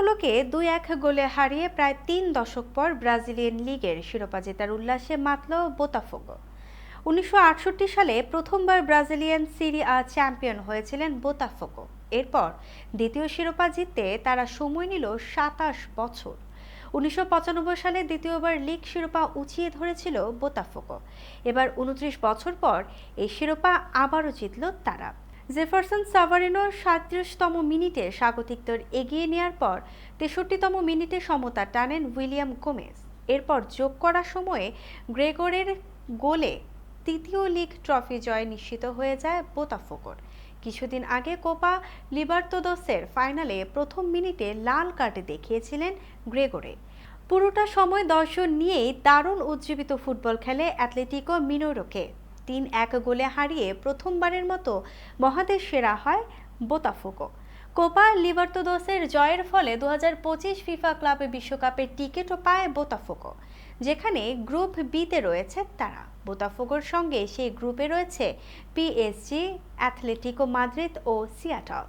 পাউলোকে দুই এক গোলে হারিয়ে প্রায় তিন দশক পর ব্রাজিলিয়ান লিগের শিরোপা জেতার উল্লাসে মাতল বোতাফোগো। উনিশশো আটষট্টি সালে প্রথমবার ব্রাজিলিয়ান সিরি আ চ্যাম্পিয়ন হয়েছিলেন বোতাফোগো। এরপর দ্বিতীয় শিরোপা জিততে তারা সময় নিল সাতাশ বছর। উনিশশো পঁচানব্বই সালে দ্বিতীয়বার লিগ শিরোপা উঁচিয়ে ধরেছিল বোতাফোগো। এবার উনত্রিশ বছর পর এই শিরোপা আবারও জিতল তারা। জেফারসন সাভারিনো সাঁত্রিশতম মিনিটে স্বাগতিক দর এগিয়ে নেওয়ার পর তেষট্টিতম মিনিটে সমতা টানেন উইলিয়াম গোমেজ। এরপর যোগ করা সময়ে গ্রেগরের গোলে তৃতীয় লিগ ট্রফি জয় নিশ্চিত হয়ে যায় বোতাফোগোর কিছুদিন আগে কোপা লিবার্তোদসের ফাইনালে প্রথম মিনিটে লাল কার্ডে দেখিয়েছিলেন গ্রেগরে। পুরোটা সময় দর্শন নিয়েই দারুণ উজ্জীবিত ফুটবল খেলে অ্যাথলেটিকো মিনোরোকে। তিন এক গোলে হারিয়ে প্রথমবারের মতো মহাদেশ সেরা হয় বোতাফোকো। কোপা লিবার্তোদোসের জয়ের ফলে দু হাজার পঁচিশ ফিফা ক্লাবে বিশ্বকাপের টিকিটও পায় বোতাফোকো, যেখানে গ্রুপ বিতে রয়েছে তারা। বোতাফোকোর সঙ্গে সেই গ্রুপে রয়েছে পিএসজি অ্যাথলেটিকো মাদ্রিদ ও সিয়াটল।